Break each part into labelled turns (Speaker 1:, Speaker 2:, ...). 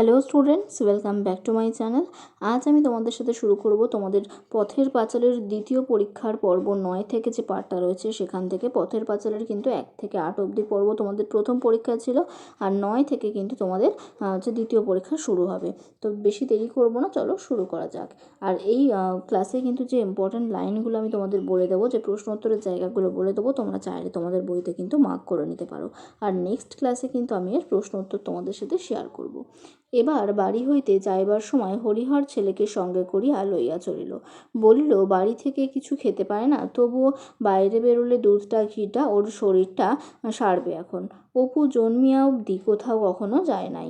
Speaker 1: Hello students welcome back to my channel আজ আমি তোমাদের সাথে শুরু করব তোমাদের পথের পাঁচালের দ্বিতীয় পরীক্ষার পর্ব নয় থেকে যে পার্টটা রয়েছে সেখান থেকে। পথের পাঁচালের কিন্তু এক থেকে আট অবধি পর্ব তোমাদের প্রথম পরীক্ষা ছিল আর নয় থেকে কিন্তু তোমাদের হচ্ছে দ্বিতীয় পরীক্ষা শুরু হবে। তো বেশি দেরি করব না, চলো শুরু করা যাক। আর এই ক্লাসে কিন্তু যে ইম্পর্ট্যান্ট লাইনগুলো আমি তোমাদের বলে দেবো, যে প্রশ্ন উত্তরের জায়গাগুলো বলে দেবো, তোমরা চাইলে তোমাদের বইতে কিন্তু মার্ক করে নিতে পারো। আর নেক্সট ক্লাসে কিন্তু আমি এর প্রশ্ন উত্তর তোমাদের সাথে শেয়ার করব। এবার বাড়ি হইতে যাইবার সময় হরিহর ছেলেকে সঙ্গে করিয়া লইয়া চলিল। বলিল, বাড়ি থেকে কিছু খেতে পায় না, তবুও বাইরে বেরোলে দুধটা, ঘিটা, ওর শরীরটা সারবে এখন। অপু জন্মিয়া অবধি কোথাও কখনো যায় নাই।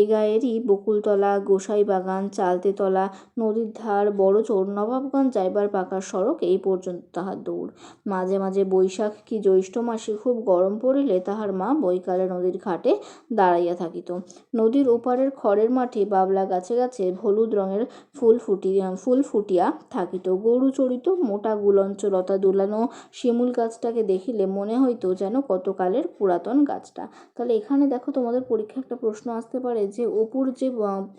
Speaker 1: এ গায়েরই বকুলতলা, গোসাই বাগান চালতেতলা নদীর ধার বড়চোর নবাবগঞ্জ যাইবার পাকা সড়ক এই পর্যন্ত তাহার দৌড় মাঝে মাঝে বৈশাখ কি জ্যৈষ্ঠ মাসে খুব গরম পড়িলে তাহার মা বৈকালে নদীর ঘাটে দাঁড়াইয়া থাকিত। নদীর ওপারের খড়ের মাঠে বাবলা গাছে গাছে হলুদ রঙের ফুল ফুটিয়া ফুল ফুটিয়া থাকিত। গরু চড়িত মোটা গুলঞ্চ লতা দুলানো, শিমুল গাছটাকে দেখিলে মনে হইতো যেন কতকালের পুরাতন গাছটা তাহলে এখানে দেখো তোমাদের পরীক্ষা একটা প্রশ্ন আসতে পারে যে, অপুর যে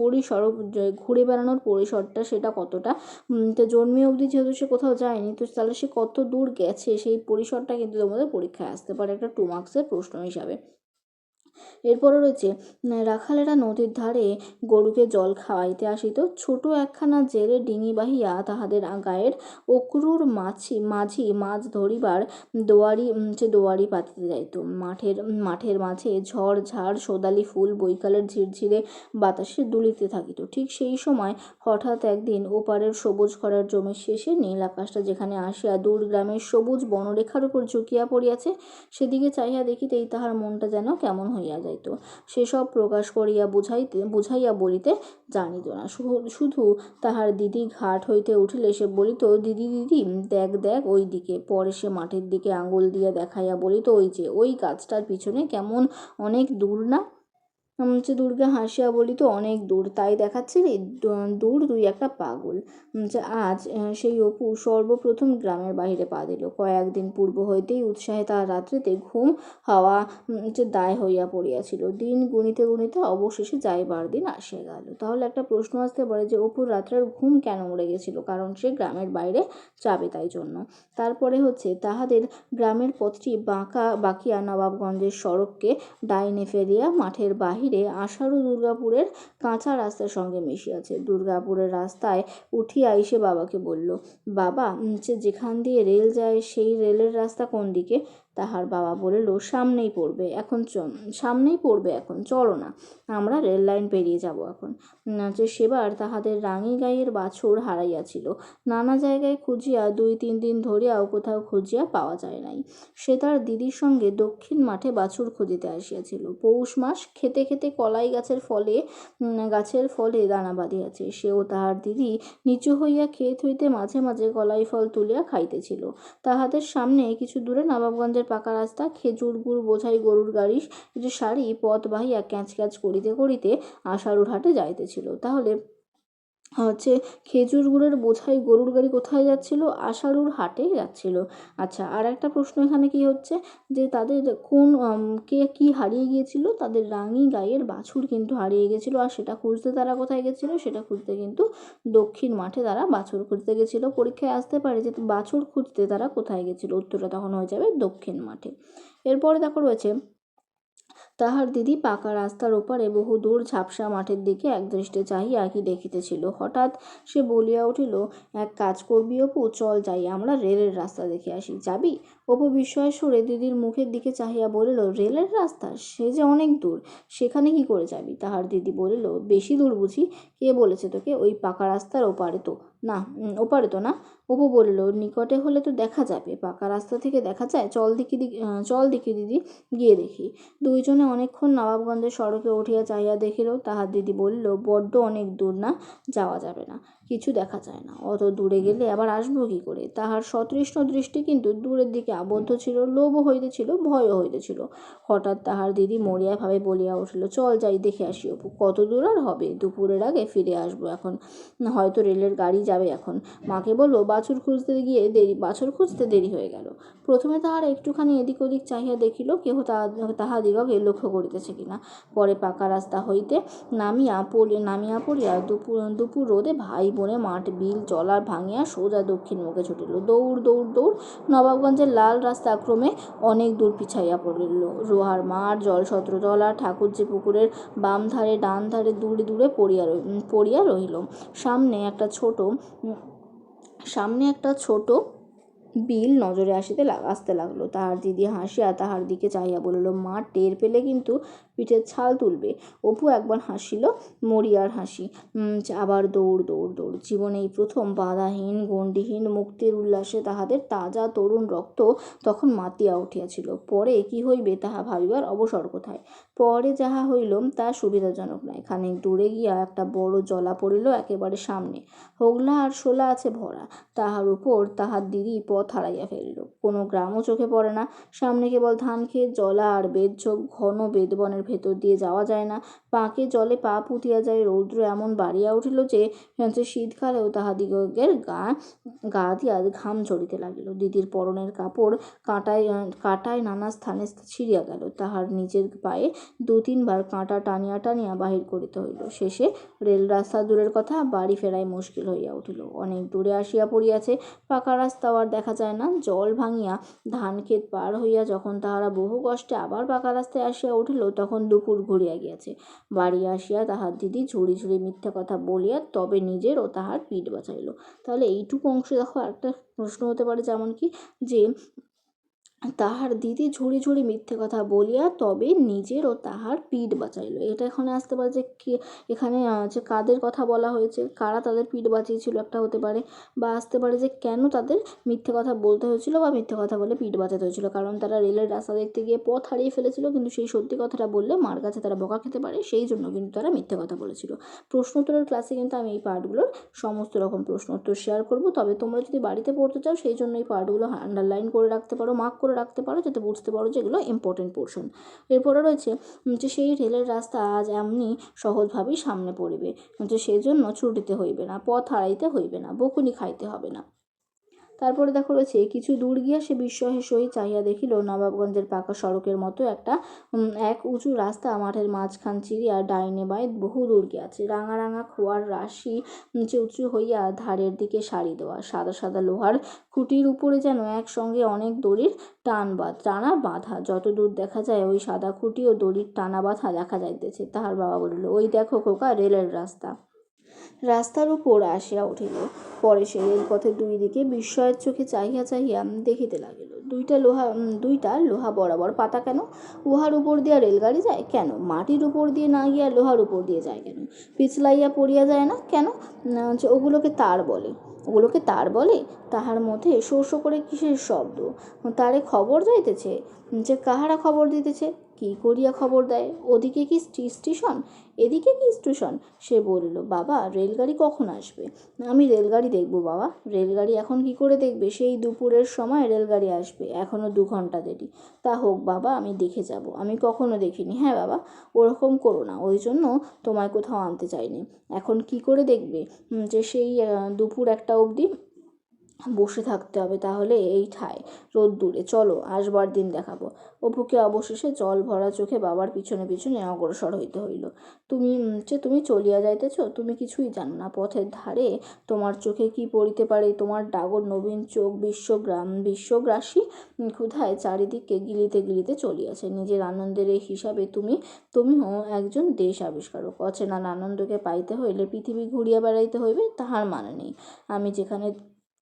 Speaker 1: পরিসর ঘুরে বেড়ানোর পরিসরটা সেটা কতটা? তো জন্মে অবধি যেহেতু সে কোথাও যায়নি, তো তাহলে সে কত দূর গেছে? সেই পরিসরটা কিন্তু তোমাদের পরীক্ষায় আসতে পারে একটা টু মার্কসের প্রশ্ন হিসাবে। এরপরে রয়েছে, রাখালেরা নদীর ধারে গরুকে জল খাওয়াইতে আসিত। ছোট একখানা জেলে ডিঙি বাহিয়া তাহাদের গায়ের অক্রুর মাছি, মাঝি মাছ ধরিবার দোয়ারি যে দোয়ারি পাতিতে যাইত। মাঠের মাঠের মাঝে ঝড় ঝাড়, সোদালি ফুল বৈকালের ঝিরঝিরে বাতাসে দুলিতে থাকিত। ঠিক সেই সময় হঠাৎ একদিন ওপারের সবুজ খরার জমির শেষে নীল আকাশটা যেখানে আসিয়া দূর গ্রামের সবুজ বনরেখার উপর ঝুঁকিয়া পড়িয়াছে, সেদিকে চাহিয়া দেখিতেই তাহার মনটা যেন কেমন হইয়া যাইত। সেসব প্রকাশ করিয়া বুঝাইতে, বুঝাইয়া বলিতে জানিত না। শুধু তাহার দিদি ঘাট হইতে উঠিলে সে বলিত, দিদি দিদি, দেখ দেখ ওই দিকে। পরে সে মাঠের দিকে আঙুল দিয়া দেখাইয়া বলিত, ওই যে, ওই গাছটার পিছনে কেমন অনেক দূর না? হচ্ছে দুর্গা হাসিয়া বলিত অনেক দূর, তাই দেখাচ্ছিলি দূর দুই একটা পাগল। যে আজ সেই অপু সর্বপ্রথম গ্রামের বাহিরে পা দিল। কয়েকদিন পূর্ব হইতেই উৎসাহে তার রাত্রিতে ঘুম হাওয়া যে দায় হইয়া পড়িয়াছিল। দিন গুনিতে গুনিতে অবশেষে যাইবার দিন আসিয়া গেল। তাহলে একটা প্রশ্ন আসতে পারে যে অপুর রাত্রের ঘুম কেন উড়ে গেছিল? কারণ সে গ্রামের বাইরে যাবে তাই জন্য। তারপরে হচ্ছে, তাহাদের গ্রামের পথটি বাঁকা, বাঁকিয়া নবাবগঞ্জের সড়ককে ডাইনে ফেলিয়া মাঠের বাহিরে আষাঢ় দুর্গাপুরের কাঁচা রাস্তার সঙ্গে মিশে আছে দুর্গাপুরের রাস্তায় উঠিয়া এসে বাবাকে বলল, বাবা যে যেখান দিয়ে রেল যায়, সেই রেলের রাস্তা কোন দিকে? তাহার বাবা বলিল, সামনেই পড়বে এখন সামনেই পড়বে এখন, চলো না, আমরা রেল লাইন পেরিয়ে যাব এখন। যে সেবার তাহাদের রাঙি গাইয়ের বাছুর হারাইয়াছিল। নানা জায়গায় খুঁজিয়া দুই তিন দিন ধরিয়াও কোথাও খুঁজিয়া পাওয়া যায় নাই। সে তার দিদির সঙ্গে দক্ষিণ মাঠে বাছুর খুঁজিতে আসিয়াছিল। পৌষ মাস খেতে খেতে কলাই গাছের ফলে গাছের ফলে দানা বাঁধিয়াছে। সেও তাহার দিদি নিচু হইয়া ক্ষেত হইতে মাঝে মাঝে কলাই ফল তুলিয়া খাইতেছিল। তাহাদের সামনে কিছু দূরে নবাবগঞ্জের পাকা রাস্তা, খেজুর গুড়, বোঝাই গরুর গাড়ি যে সারি পথ বাহিয়া ক্যাঁচ ক্যাঁচ করিতে করিতে আশারুর হাটে যাইতেছিল। তাহলে হচ্ছে খেজুর গুড়ের বোঝাই গরুর গাড়ি কোথায় যাচ্ছিল? আষাঢ়ুর হাটে যাচ্ছিল। আচ্ছা আর একটা প্রশ্ন এখানে কি হচ্ছে? যে তাদের কোন কে কি হারিয়ে গিয়েছিল? তাদের রাঙি গায়ের বাছুর কিন্তু হারিয়ে গেছিল আর সেটা খুঁজতে তারা কোথায় গেছিল সেটা খুঁজতে কিন্তু দক্ষিণ মাঠে তারা বাছুর খুঁজতে গেছিল পরীক্ষায় আসতে পারে যে বাছুর খুঁজতে তারা কোথায় গেছিল উত্তরটা তখন হয়ে যাবে দক্ষিণ মাঠে। এরপরে দেখো রয়েছে তাহার দিদি পাকা রাস্তার ওপারে বহু দূর ঝাপসা মাঠের দিকে একদৃষ্টে চাহিয়া কি দেখিতেছিল। হঠাৎ সে বলিয়া উঠিল, এক কাজ করবি অপু, চল যাই, আমরা রেলের রাস্তা দেখে আসি। যাবি? অপু বিস্ময়ের সুরে দিদির মুখের দিকে চাহিয়া বলিল, রেলের রাস্তা? সে যে অনেক দূর। সেখানে কি করে যাবি? তাহার দিদি বলিল, বেশি দূর বুঝি? কে বলেছে তোকে? ওই পাকা রাস্তার ওপারে তো। না ওপারে তো না। অপু বলিল, নিকটে হলে তো দেখা যাবে। পাকা রাস্তা থেকে দেখা যায়? চল দেখি চল দিকি দিদি, গিয়ে দেখি। দুইজনে অনেকক্ষণ নবাবগঞ্জের সড়কে উঠিয়া চাহিয়া দেখিল, তাহার দিদি বলিল, বড্ড অনেক দূর না, যাওয়া যাবে না। কিছু দেখা যায় না। অত দূরে গেলে আবার আসব কী করে? তাহার সতৃষ্ণ দৃষ্টি কিন্তু দূরের দিকে আবদ্ধ ছিল লোভও হইতেছিল, ভয়ও হইতেছিল। হঠাৎ তাহার দিদি মরিয়াভাবে বলিয়া উঠিল, চল যাই, দেখে আসি অপু, কত দূর আর হবে? দুপুরের আগে ফিরে আসব এখন। হয়তো রেলের গাড়ি যাবে এখন। মাকে বলল, বাছুর খুঁজতে গিয়ে দেরি, বাছুর খুঁজতে দেরি হয়ে গেল। প্রথমে তাহার একটুখানি এদিক ওদিক চাহিয়া দেখিল, কেহ তাহা তাহাদিগকে লক্ষ্য করিতেছে কিনা। পরে পাকা রাস্তা হইতে নামিয়া পড়ি, নামিয়া পড়িয়া দুপুর দুপুর রোদে ভাই বোনে মাঠ, বিল, জলার ভাঙিয়া সোজা দক্ষিণ মুখে ছুটিল। দৌড় দৌড় দৌড় নবাবগঞ্জের লাল রাস্তা ক্রমে অনেক দূর পিছাইয়া পড়িল। রোহার মাঠ জলছত্রতলা ঠাকুরজি পুকুরের বাম ধারে, ডান ধারে দূরে দূরে পড়িয়া পড়িয়া রহিল। সামনে একটা ছোট সামনে একটা ছোট বিল নজরে আসিতে আসতে লাগল। তাহার দিদি হাসিয়া তাহার দিকে চাহিয়া বলিল, মা, টের পেলে কিন্তু পিঠের ছাল তুলবে। অপু একবার হাসিল, মরিয়ার হাসি। আবার দৌড় দৌড় দৌড়। জীবনে এই প্রথম বাধাহীন, গণ্ডিহীন মুক্তির উল্লাসে তাহাদের তাজা তরুণ রক্ত তখন মাতিয়া উঠিয়াছিল। পরে কি হইবে তাহা ভাবিবার অবসর কোথায়? পরে যাহা হইল, তা সুবিধাজনক নয়। খানিক দূরে গিয়া একটা বড় জলা পড়িল একেবারে সামনে। হোগলা আর শোলা আছে ভরা। তাহার উপর তাহার দিদি পথ হারাইয়া ফেলিল। কোনো গ্রামও চোখে পড়ে না। সামনে কেবল ধান ক্ষেত জলা আর বেদঝোপ, ঘন বেদবনের ভেতর দিয়ে যাওয়া যায় না। পাকে জলে পা পুতিয়া যায়। রৌদ্র এমন বাড়িয়া উঠিল যে যে শীতকালেও তাহাদিগের গা গা দিয়া ঘাম ঝরিতে লাগিল। দিদির পরনের কাপড় কাঁটায় কাঁটায় নানা স্থানে ছিঁড়িয়া গেল। তাহার নিজের পায়ে দু তিনবার কাঁটা টানিয়া টানিয়া বাহির করিতে হইল। শেষে রেল রাস্তা দূরের কথা বাড়ি ফেরাই মুশকিল হইয়া উঠিল। অনেক দূরে আসিয়া পড়িয়াছে। পাকা রাস্তাও আর দেখা যায় না। জল ভাঙিয়া ধান ক্ষেত পার হইয়া যখন তাহারা বহু কষ্টে আবার পাকা রাস্তায় আসিয়া উঠিল, তখন দুপুর ঘুরিয়া গিয়াছে। বাড়ি আসিয়া তাহার দিদি ঝুড়ি ঝুড়ি মিথ্যা কথা বলিয়া তবে নিজের ও তাহার পিঠ বাঁচাইল। তাহলে এইটুকু অংশে দেখো একটা প্রশ্ন হতে পারে যেমন কি, যে তাহার দিদি ঝুড়ি ঝুড়ি মিথ্যে কথা বলিয়া তবে নিজের ও তাহার পিঠ বাঁচাইল। এটা এখানে আসতে পারে যে কে, এখানে যে কাদের কথা বলা হয়েছে, কারা তাদের পিঠ বাঁচিয়েছিল একটা হতে পারে, বা আসতে পারে যে কেন তাদের মিথ্যে কথা বলতে হয়েছিল বা মিথ্যে কথা বলে পিঠ বাঁচাতে হয়েছিল। কারণ তারা রেলের রাস্তা দেখতে গিয়ে পথ হারিয়ে ফেলেছিল, কিন্তু সেই সত্যি কথাটা বললে মার কাছে তারা বকা খেতে পারে, সেই জন্য কিন্তু তারা মিথ্যে কথা বলেছিল। প্রশ্ন উত্তরের ক্লাসে কিন্তু আমি এই পার্টগুলোর সমস্ত রকম প্রশ্ন উত্তর শেয়ার করব। তবে তোমরা যদি বাড়িতে পড়তে চাও, সেই জন্য এই পার্টগুলো আন্ডারলাইন করে রাখতে পারো মার্ক করে রাখতে পারো যাতে বুঝতে পারো যে এগুলো ইম্পর্টেন্ট পোর্শন এরপরে রয়েছে যে সেই রেলের রাস্তা আজ এমনি সহজভাবেই সামনে পড়বে। যে সেজন্য ছুটিতে হইবে না, পথ হারাইতে হইবে না, বকুনি খাইতে হবে না। তারপরে দেখো রয়েছে, কিছু দূর গিয়া সে বিস্ময়ের সহিত চাহিয়া দেখিল, নবাবগঞ্জের পাকা সড়কের মতো একটা এক উঁচু রাস্তা মাঠের মাঝখান চিরিয়া ডাইনে বাঁয়ে বহু দূর গিয়াছে। রাঙা রাঙা খোয়ার রাশি নিচে উঁচু হইয়া ধারের দিকে সারি দেওয়া, সাদা সাদা লোহার খুঁটির উপরে যেন একসঙ্গে অনেক দড়ির টান বা, টানা বাঁধা। যত দূর দেখা যায় ওই সাদা খুঁটি ও দড়ির টানা বাঁধা দেখা যাইতেছে। তাহার বাবা বলিল, ওই দেখো খোকা, রেলের রাস্তা। রাস্তার উপর আসিয়া উঠিল। পরে সে রেলপথের দুই দিকে বিস্ময়ের চোখে চাহিয়া চাহিয়া দেখিতে লাগিল। দুইটা লোহা দুইটা লোহা বরাবর পাতা কেন? উহার উপর দিয়া রেলগাড়ি যায় কেন? মাটির উপর দিয়ে না গিয়া লোহার উপর দিয়ে যায় কেন? পিছলাইয়া পড়িয়া যায় না কেন? ওগুলোকে তার বলে। ওগুলোকে তার বলে? তাহার মধ্যে শো করে কিসের শব্দ? তারে খবর যাইতেছে? যে কাহারা খবর দিতেছে? কি করিয়া খবর দেয়? ওদিকে কি স্টেশন? এদিকে কি স্টেশন? সে বলিল, বাবা, রেলগাড়ি কখন আসবে? আমি রেলগাড়ি দেখব, বাবা। রেলগাড়ি এখন কি করে দেখবে? সেই দুপুরের সময় রেলগাড়ি আসবে। এখনও দু ঘণ্টা দেরি। তা হোক, বাবা, আমি দেখে যাব। আমি কখনো দেখিনি। হ্যাঁ বাবা, ওরকম করো না। ওই জন্য তোমায় কোথাও আনতে চাইনি। এখন কি করে দেখবে? যে সেই দুপুর একটা অবধি বসে থাকতে হবে তাহলে এই ঠায়। রোদ্দুরে চলো, আসবার দিন দেখাবো। অপুকে অবশেষে জল ভরা চোখে বাবার পিছনে পিছনে অগ্রসর হইতে হইল। তুমি যে তুমি চলিয়া যাইতেছ, তুমি কিছুই জানো না। পথের ধারে তোমার চোখে কি পড়িতে পারে? তোমার ডাগর নবীন চোখ বিশ্বগ্রাম, বিশ্বগ্রাসী ক্ষুধায় চারিদিকে গিলিতে গিলিতে চলিয়াছে। নিজের আনন্দের এই হিসাবে তুমি তুমিও একজন দেশ আবিষ্কারক। অচেনার আনন্দকে পাইতে হইলে পৃথিবী ঘুরিয়া বেড়াইতে হইবে, তাহার মানে নেই। আমি যেখানে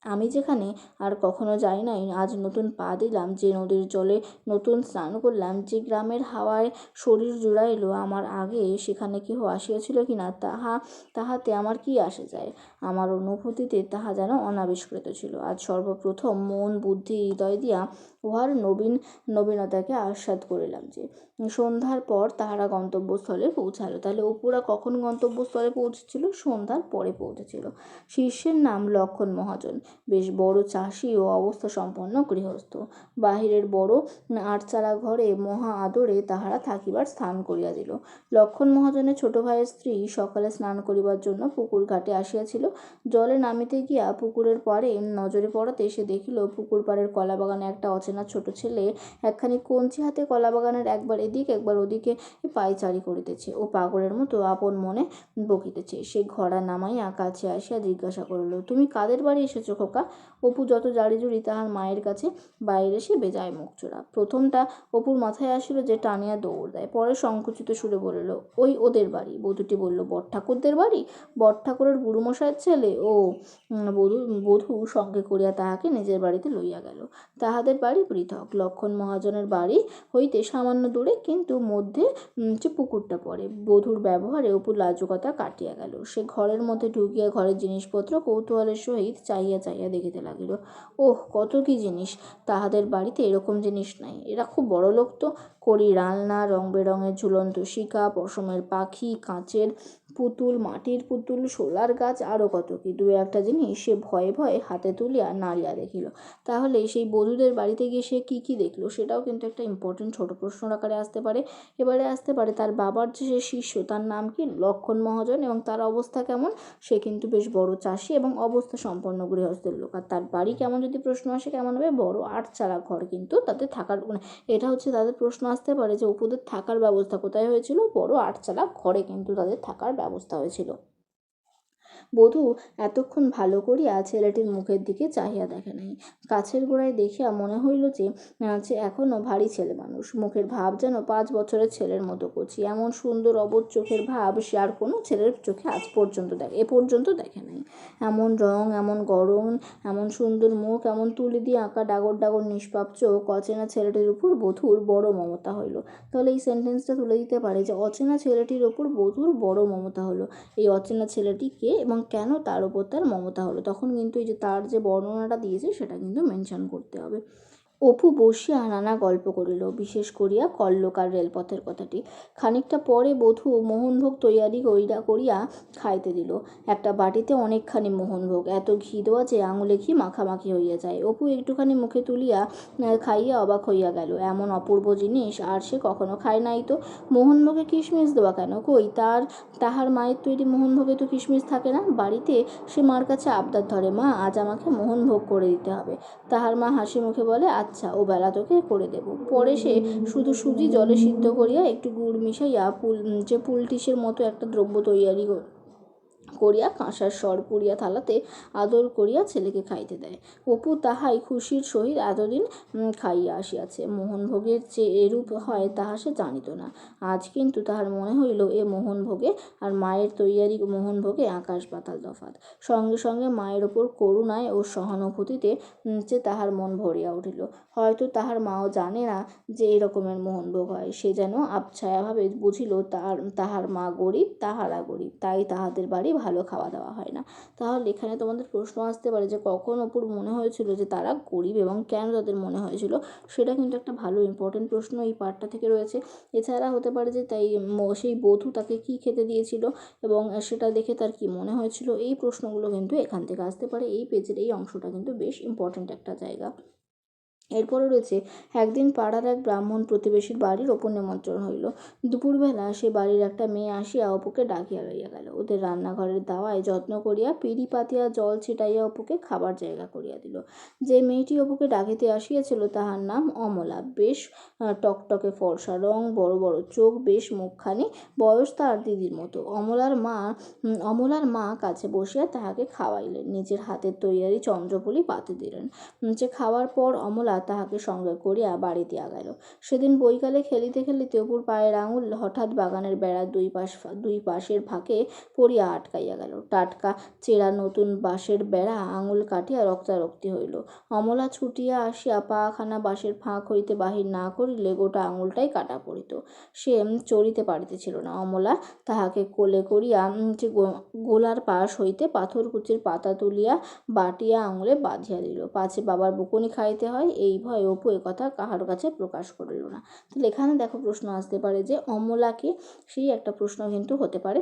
Speaker 1: আমি যেখানে আর কখনো যাই নাই, আজ নতুন পা দিলাম, যে নদীর জলে নতুন স্নান করলাম, যে গ্রামের হাওয়ায় শরীর জুড়াইল আমার আগে, সেখানে কেহ আসিয়াছিল কি না তাহা, তাহাতে আমার কি আসে যায়? আমার অনুভূতিতে তাহা যেন অনাবিষ্কৃত ছিল। আজ সর্বপ্রথম মন, বুদ্ধি, হৃদয় দিয়া উহার নবীন, নবীনতাকে আস্বাদ করিলাম যে, সন্ধ্যার পর তাহারা গন্তব্যস্থলে পৌঁছালো। তাহলে অপুরা কখন গন্তব্যস্থলে পৌঁছেছিল? সন্ধ্যার পরে পৌঁছেছিল। শিষ্যের নাম লক্ষণ মহাজন। বেশ বড় চাষি ও অবস্থা সম্পন্ন গৃহস্থ। বাহিরের বড় আটচালা ঘরে মহা আদরে তাহারা থাকিবার স্থান করিয়া দিল। লক্ষণ মহাজনের ছোট ভাইয়ের স্ত্রী সকালে স্নান করিবার জন্য পুকুর ঘাটে আসিয়াছিল। জলে নামিতে গিয়া পুকুরের পাড়ে নজরে পড়াতে সে দেখিল, পুকুর পাড়ের কলা বাগানে একটা অচেনা ছোট ছেলে একখানি কঞ্চি হাতে কলা বাগানের একবার এদিক, একবার ওদিকে পায়চারি করিতেছে ও পাগলের মতো আপন মনে বকিতেছে। সে ঘোড়া নামাইয়া কাছে আসিয়া জিজ্ঞাসা করিল, তুমি কাদের বাড়ি এসেছ খোকা অপু যত জুড়ি তাহার মায়ের কাছে বাইরে এসে বেজায় মুখ চোরা। প্রথমটা অপুর মাথায় আসিল যে টানিয়া দৌড় দেয়, পরে সংকুচিত সুরে বলিল, ওই ওদের বাড়ি? বধূটি বলল, বট ঠাকুরদের বাড়ি? বট ঠাকুরের বুড়োমশাইয়ের ছেলে? ও বধূ বধূ সঙ্গে করিয়া তাহাকে নিজের বাড়িতে লইয়া গেল। তাহাদের বাড়ি পৃথক। লক্ষণ মহাজনের বাড়ি হইতে সামান্য দূরে, কিন্তু মধ্যে যে পুকুরটা পড়ে। বধূর ব্যবহারে অপু লাজুকতা কাটিয়া গেল। সে ঘরের মধ্যে ঢুকিয়া ঘরের জিনিসপত্র কৌতূহলের সহিত চাহিয়া চাইয়া চাইয়া দেখিতে লাগিল, ওহ, কত কি জিনিস, তাহাদের বাড়িতে এরকম জিনিস নাই। এরা খুব বড় লোক তো। করি রান্না রং বেরঙের ঝুলন্ত শিকা, পশমের পাখি, কাঁচের পুতুল, মাটির পুতুল শোলার গাছ আরও কত কি। দু একটা জিনিস সে ভয়ে ভয়ে হাতে তুলিয়া নাড়িয়া দেখিল। তাহলে সেই বধূদের বাড়িতে গিয়ে সে কী কী দেখল সেটাও কিন্তু একটা ইম্পর্টেন্ট ছোটো প্রশ্ন আকারে আসতে পারে। এবারে আসতে পারে তার বাবার যে সে শিষ্য, তার নাম কি? লক্ষণ মহাজন এবং তার অবস্থা কেমন? সে কিন্তু বেশ বড় চাষি এবং অবস্থা সম্পন্ন গৃহস্থের লোক। আর তার বাড়ি কেমন যদি প্রশ্ন আসে, কেমন হবে? বড় আটচালা ঘর কিন্তু তাদের থাকার এটা হচ্ছে তাদের প্রশ্ন। আসতে পারে যে অপুদের থাকার ব্যবস্থা কোথায় হয়েছিল? বড় আটচালা ঘরে কিন্তু তাদের থাকার ব্যবস্থা হয়েছিল বধূ এতক্ষণ ভালো করিয়া ছেলেটির মুখের দিকে চাহিয়া দেখে নাই। কাছের গোড়ায় দেখিয়া মনে হইল যে যে এখনও ভারী ছেলে মানুষ। মুখের ভাব যেন পাঁচ বছরের ছেলের মতো করছি এমন সুন্দর অবধ চোখের ভাব সে আর কোনো ছেলের চোখে আজ পর্যন্ত দেখে, এ পর্যন্ত দেখে নাই। এমন রং, এমন গরম, এমন সুন্দর মুখ, এমন তুলি দিয়ে আঁকা ডাগর ডাগর নিষ্পাপ চোখ অচেনা ছেলেটির উপর বধূর বড় মমতা হইল। তাহলে এই সেন্টেন্সটা তুলে দিতে পারে যে, অচেনা ছেলেটির ওপর বধূর বড় মমতা হলো। এই অচেনা ছেলেটি কে এবং কেন তার ওপর তার মমতা হলো? তখন কিন্তু এই যে তার যে বর্ণনাটা দিয়েছে, সেটা কিন্তু মেনশান করতে হবে। অপু বসিয়া নানা গল্প করিল, বিশেষ করিয়া কল্লকার রেলপথের কথাটি। খানিকটা পরে বধূ মোহনভোগ তৈয়ারি করিয়া করিয়া খাইতে দিল। একটা বাটিতে অনেকখানি মোহনভোগ, এত ঘি দেওয়া যে আঙুলে ঘি মাখামাখি হইয়া যায়। অপু একটুখানি মুখে তুলিয়া খাইয়া অবাক হইয়া গেল। এমন অপূর্ব জিনিস আর সে কখনো খায় নাই তো? মোহনভোগে কিশমিশ দেওয়া কেন? কই, তার, তাহার মায়ের তৈরি মোহনভোগে তো কিশমিশ থাকে না? বাড়িতে সে মার কাছে আবদার ধরে, মা, আজ আমাকে মোহনভোগ করে দিতে হবে। তাহার মা হাসি মুখে বলে আচ্ছা ও বেলা তোকে করে দেবো। পরে সে শুধু সুজি জলে সিদ্ধ করিয়া একটু গুড় মিশাইয়া পুল যে পুলটিসের মতো একটা দ্রব্য তৈয়ারি করিয়া কাঁসার স্বর পুড়িয়া থালাতে আদর করিয়া ছেলেকে খাইতে দেয়। অপু তাহাই খুশির সহিত এতদিন খাইয়া আসিয়াছে। মোহনভোগের যে এরূপ হয় তাহা সে জানিত না। আজ কিন্তু তাহার মনে হইল এ মোহনভোগে আর মায়ের তৈয়ারি মোহনভোগে আকাশ পাতাল তফাত সঙ্গে সঙ্গে মায়ের ওপর করুণায় ও সহানুভূতিতে যে তাহার মন ভরিয়া উঠিল। হয়তো তাহার মাও জানে না যে এরকমের মোহনভোগ হয়। সে যেন আবছায়াভাবে বুঝিল তার, তাহার মা গরিব, তাহারা গরিব, তাই তাহাদের বাড়ি ভালো খাওয়া দাওয়া হয় না। তাহলে এখানে তোমাদের প্রশ্ন আসতে পারে যে, কখন অপুর মনে হয়েছিল যে, তারা গরিব এবং কেন তাদের মনে হয়েছিল? সেটা কিন্তু একটা ভালো ইম্পর্টেন্ট প্রশ্ন এই পার্টটা থেকে রয়েছে। এছাড়া হতে পারে যে, তাই সেই বধূ তাকে কী খেতে দিয়েছিল এবং সেটা দেখে তার কি মনে হয়েছিল? এই প্রশ্নগুলো কিন্তু এখান থেকে আসতে পারে। এই পেজের এই অংশটা কিন্তু বেশ ইম্পর্টেন্ট একটা জায়গা। এরপরে রয়েছে, একদিন পাড়ার এক ব্রাহ্মণ প্রতিবেশীর বাড়ির ওপর নিমন্ত্রণ হইল। দুপুরবেলা সে বাড়ির একটা মেয়ে আসিয়া অপুকে ডাকিয়া লইয়া গেল। ওদের রান্নাঘরের দাওয়ায় যত্ন করিয়া পিড়ি পাতিয়া জল ছিটাইয়া অপুকে খাবার জায়গা করিয়া দিল। যে মেয়েটি অপুকে ডাকিতে আসিয়াছিল তাহার নাম অমলা। বেশ টকটকে ফর্সা রং, বড় বড় চোখ, বেশ মুখখানি, বয়স তার দিদির মতো। অমলার মা অমলার মা কাছে বসিয়া তাহাকে খাওয়াইলেন। নিজের হাতের তৈয়ারি চন্দ্রপুলি পাতে দিলেন। যে খাওয়ার পর অমলা তাহাকে সঙ্গে করিয়া বাড়ি দিয়া গেল সেদিন বৈকালে খেলিতে খেলিতে অপুর পায়ের আঙুল হঠাৎ বাগানের বেড়ার দুই পাশ, দুই পাশের ফাঁকে পড়িয়া আটকাইয়া গেল। টাটকা চেরা নতুন বাঁশের বেড়া আঙুল কাটিয়া রক্তারক্তি হইল। অমলা ছুটিয়া আসিয়া পাখানা বাঁশের ফাঁক হইতে বাহির না করিলে গোটা আঙুলটাই কাটা পড়িত। সে চড়িতে পারিতেছিল না। অমলা তাহাকে কোলে করিয়া যে গোলার পাশ হইতে পাথরকুচির পাতা তুলিয়া বাটিয়া আঙুলে বাঁধিয়া দিল। পাছে বাবার বকুনি খাইতে হয় এই ভয়ে অপু কথা কাহার কাছে প্রকাশ করিল না। তাহলে এখানে দেখো প্রশ্ন আসতে পারে যে, অমলাকে সেই একটা প্রশ্ন কিন্তু হতে পারে।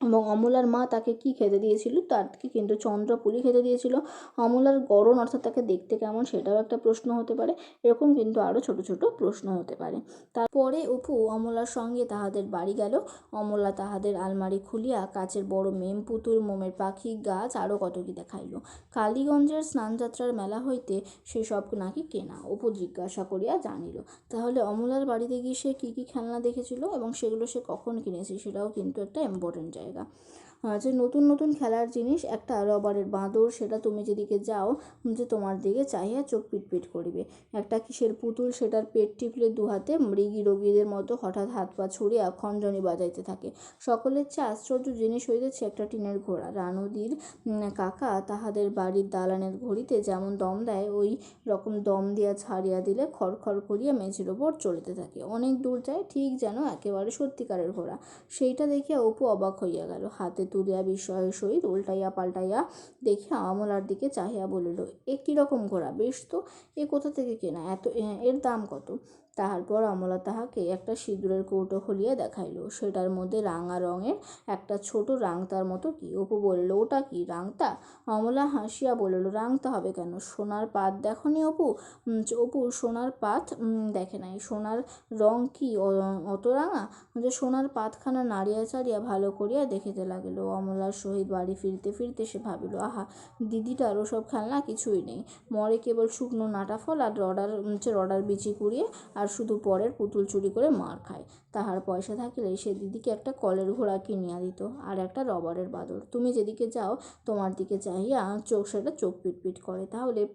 Speaker 1: এবং অমলার মা তাকে কি খেতে দিয়েছিল? তাকে কিন্তু চন্দ্রপুলি খেতে দিয়েছিল। অমলার গড়ন অর্থাৎ তাকে দেখতে কেমন সেটাও একটা প্রশ্ন হতে পারে। এরকম কিন্তু আরও ছোট ছোট প্রশ্ন হতে পারে। তারপরে অপু অমলার সঙ্গে তাহাদের বাড়ি গেল। অমলা তাহাদের আলমারি খুলিয়া কাচের বড় মেম পুতুল, মোমের পাখি, গাছ আরও কত কি দেখাইল। কালীগঞ্জের স্নানযাত্রার মেলা হইতে সেসব নাকি কেনা। অপু জিজ্ঞাসা করিয়া জানিল, তাহলে অমলার বাড়িতে গিয়ে সে কী কী খেলনা দেখেছিল এবং সেগুলো সে কখন কিনেছে? সেটাও কিন্তু একটা ইম্পর্টেন্ট জায়গা। যে নতুন নতুন খেলার জিনিস, একটা রবারের বাঁদর, সেটা তুমি যেদিকে যাও যে তোমার দিকে চাহিয়া চোখ পিটপিট করিবে। একটা কিসের পুতুল, সেটার পেট টিপলে দুহাতে মৃগী রোগীদের মতো হঠাৎ হাত পা ছড়িয়া খঞ্জনি বাজাইতে থাকে। সকলের চেয়ে আশ্চর্য জিনিস হইতেছে একটা টিনের ঘোড়া। রানুদির কাকা তাহাদের বাড়ির দালানের ঘড়িতে যেমন দম দেয়, ওই রকম দম দিয়া ছাড়িয়া দিলে খড়খড় করিয়া মেঝের ওপর চলিতে থাকে। অনেক দূর যায়, ঠিক যেন একেবারে সত্যিকারের ঘোড়া। সেইটা দেখিয়া অপু অবাক হইয়া গেল। হাতে তুলিয়া বিস্ময়ের সহিত উল্টাইয়া পাল্টাইয়া দেখিয়া অমলার দিকে চাহিয়া বলিল, এ কীরকম ঘোড়া? বেশ তো, এ কোথা থেকে কেনা? এত এর দাম কত? তাহার পর অমলা তাহাকে একটা সিঁদুরের কৌটো খুলিয়া দেখাইল। সেটার মধ্যে রাঙা রঙের একটা ছোট রাংতার মতো কি? অপু বলল, ওটা কি রাংতা অমলা হাসিয়া বলিল রাংতা হবে কেন? সোনার পাত দেখো নি অপু অপু, সোনার পাত দেখে নাই। সোনার রং কি অত রাঙা? যে সোনার পাতখানা নাড়িয়া চাড়িয়া ভালো করিয়া দেখিতে লাগিল। অমলার সহিত বাড়ি ফিরতে ফিরতে সে ভাবিল, আহা দিদিটার ওসব খেলনা কিছুই নেই। মরে কেবল শুকনো নাটা ফল আর রডার হচ্ছে রডার বিচি কুড়িয়ে আর শুধু পরের পুতুল চুরি করে মার খায়। তাহার পয়সা থাকিলে সে দিদিকে একটা কলের ঘোড়া কিনিয়া দিত আর একটা রবারের বাদর। তুমি যেদিকে যাও, তোমার দিকে চাহিয়া চোখ সেটা চোখ পিটপিট করে। তাহলে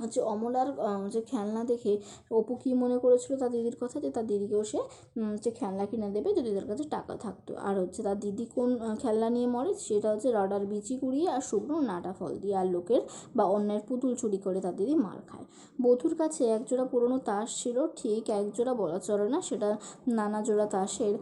Speaker 1: হচ্ছে অমলার যে খেলনা দেখে অপু কী মনে করেছিল তার দিদির কথা? যে তার দিদিকেও সে হচ্ছে খেলনা কিনে দেবে যদি তার কাছে টাকা থাকতো। আর হচ্ছে তার দিদি কোন খেলনা নিয়ে মরে? সেটা হচ্ছে রাডার বিচি কুড়িয়ে আর শুকনো নাটা ফল দিয়ে আর লোকের বা অন্যের পুতুল চুরি করে তার দিদি মার খায়। বধুর কাছে একজোড়া পুরনো তাস ছিল, ঠিক একজোড়া বলা চলে না, সেটা নানা জোড়া তাসের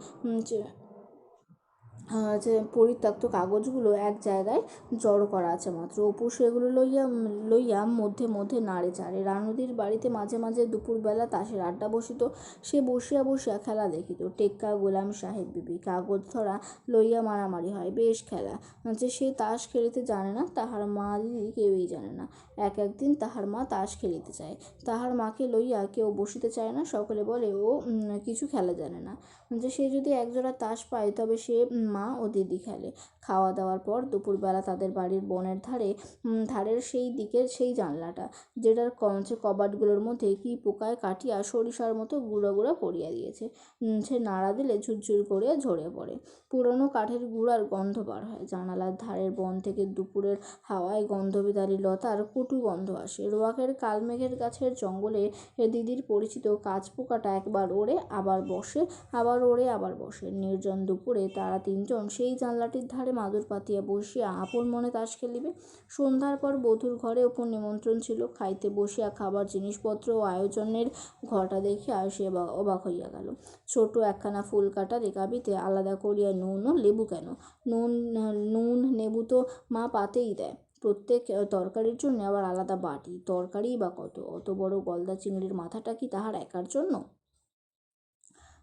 Speaker 1: যে পরিত্যক্ত কাগজগুলো এক জায়গায় জড়ো করা আছে মাত্র। অপু সেগুলো লইয়া লইয়া মধ্যে মধ্যে নাড়ে চাড়ে। রানুদির বাড়িতে মাঝে মাঝে দুপুরবেলা তাসের আড্ডা বসিত। সে বসিয়া বসিয়া খেলা দেখিত। টেক্কা, গোলাম সাহেব, বিবি। কাগজ ধরা লইয়া মারামারি হয়। বেশ খেলা। যে সে তাস খেলিতে জানে না, তাহার মা দিদি কেউই জানে না। এক একদিন তাহার মা তাস খেলিতে চায় তাহার মাকে লইয়া কেউ বসিতে চায় না। সকলে বলে, ও কিছু খেলা জানে না। যে সে যদি একজোড়া তাস পায় তবে সে মা ও দিদি খেলে। খাওয়া দাওয়ার পর দুপুরবেলা তাদের বাড়ির বনের ধারে ধারের সেই দিকের সেই জানলাটা, যেটার যে কবাটগুলোর মধ্যে কী পোকায় কাটিয়া সরিষার মতো গুঁড়ো গুঁড়ো করিয়া দিয়েছে। সে নাড়া দিলে ঝুরঝুর করে ঝরে পড়ে। পুরনো কাঠের গুঁড়ার গন্ধ বার হয়। জানালার ধারের বন থেকে দুপুরের হাওয়ায় গন্ধবিদারী লতার কটু গন্ধ আসে। রোয়াকের কালমেঘের গাছের জঙ্গলে দিদির পরিচিত কাঁচ পোকাটা একবার ওড়ে, আবার বসে, আবার ওড়ে, আবার বসে। নির্জন দুপুরে তারা তিনজন সেই জানলাটির ধারে মাদুর পাতিয়া বসিয়া আপন মনে তাস খেলিবে। সন্ধ্যার পর বধূর ঘরে ওপর নিমন্ত্রণ ছিল। খাইতে বসিয়া খাবার, জিনিসপত্র ও আয়োজনের ঘরটা দেখিয়া সে অবাক হইয়া গেল। ছোট একখানা ফুল কাটা রেকাবিতে আলাদা করিয়া নুন ও লেবু কেন? নুন নুন নেবু তো মা পাতেই দেয়। প্রত্যেক তরকারির জন্য আবার আলাদা বাটি। তরকারিই বা কত? অত বড় গলদা চিংড়ির মাথাটা কি তাহার একার জন্য?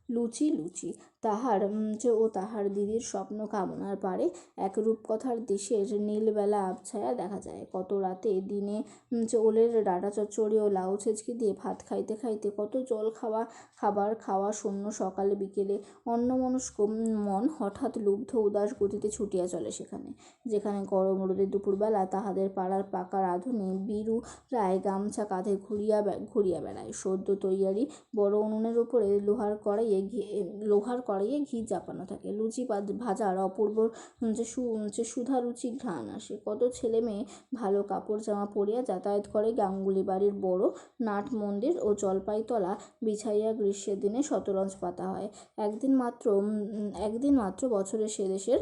Speaker 1: লুচি লুচি। তাহার যে ও তাহার দিদির স্বপ্ন কামনার পারে, এক রূপকথার দেশের নীলবেলা আবছায়া দেখা যায়। কত রাতে দিনে ওলের ডাঁটা চচ্চড়ি ও লাউ ছেঁচকি দিয়ে ভাত খাইতে খাইতে কত জল খাওয়া, খাবার খাওয়া শূন্য সকালে বিকেলে অন্যমনস্ক মন হঠাৎ লুব্ধ উদাস গতিতে ছুটিয়া চলে সেখানে, যেখানে গরম রোদে দুপুরবেলা তাহাদের পাড়ার পাকা রাঁধুনি বীরু রায় গামছা কাঁধে ঘুরিয়া ঘুরিয়া বেড়ায়। সদ্য তৈয়ারি বড় উনুনের উপরে লোহার কড়াইয়ে ঘি, লোহার কড়াইয়ে ঘি চাপানো থাকে। লুচি ভাজার অপূর্ব যে সু যে সুধারুচি ঘ্রাণ আসে। কত ছেলে মেয়ে ভালো কাপড় জামা পরিয়া যাতায়াত করে গাঙ্গুলি বাড়ির বড় নাট মন্দির ও জলপাইতলা বিছাইয়া গ্রীষ্মের দিনে শতরঞ্জ পাতা হয়। একদিন মাত্র একদিন মাত্র বছরে সে দেশের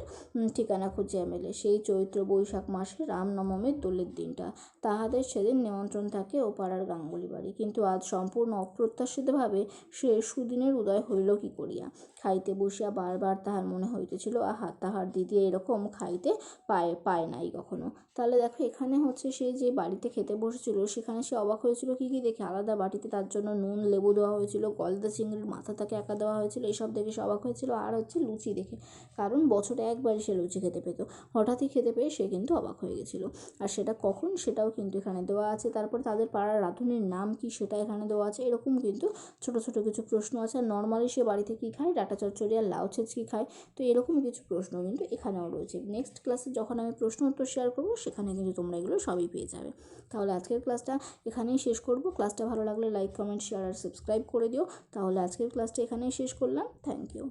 Speaker 1: ঠিকানা খুঁজিয়া মেলে। সেই চৈত্র বৈশাখ মাসে রামনবমীর দোলের দিনটা। তাহাদের সেদিন নিমন্ত্রণ থাকে ও পাড়ার গাঙ্গুলি বাড়ি। কিন্তু আজ সম্পূর্ণ অপ্রত্যাশিতভাবে সে সুদিনের উদয় হইল কি করিয়া? খাইতে বসিয়া বারবার তাহার মনে হইতেছিল, আহা, তাহার দিদি এরকম খাইতে পায় পায় নাই কখনো। তাহলে দেখো এখানে হচ্ছে সে যে বাড়িতে খেতে বসেছিল, সেখানে সে অবাক হয়েছিল, কি কি দেখে? আলাদা বাটিতে তার জন্য নুন, লেবু দেওয়া হয়েছিল, গলদা চিংড়ির মাথা তাকে একা দেওয়া হয়েছিল, এসব দেখে সে অবাক হয়েছিল। আর হচ্ছে লুচি দেখে, কারণ বছরে একবারই সে লুচি খেতে পেত। হঠাৎই খেতে পেয়ে সে কিন্তু অবাক হয়ে গেছিল। আর সেটা কখন? সেটাও কিন্তু এখানে দেওয়া আছে। তারপর তাদের পাড়ার রাঁধুনির নাম কি? সেটা এখানে দেওয়া আছে। এরকম কিন্তু ছোট ছোট কিছু প্রশ্ন আছে। আর নর্মালি সে বাড়িতে কী খায়? ডাটা চচ্চড়ি আর লাউ ছেঁচকি খায়। তো এরকম কিছু প্রশ্ন কিন্তু এখানেও রয়েছে। নেক্সট ক্লাসে যখন আমি প্রশ্ন উত্তর শেয়ার করব সেখানে কিন্তু তোমরা এগুলো সবই পেয়ে যাবে। তাহলে আজকের ক্লাসটা এখানেই শেষ করব। ক্লাসটা ভালো লাগলে লাইক কমেন্ট শেয়ার আর সাবস্ক্রাইব করে দিও। তাহলে আজকের ক্লাসটা এখানেই শেষ করলাম। Thank you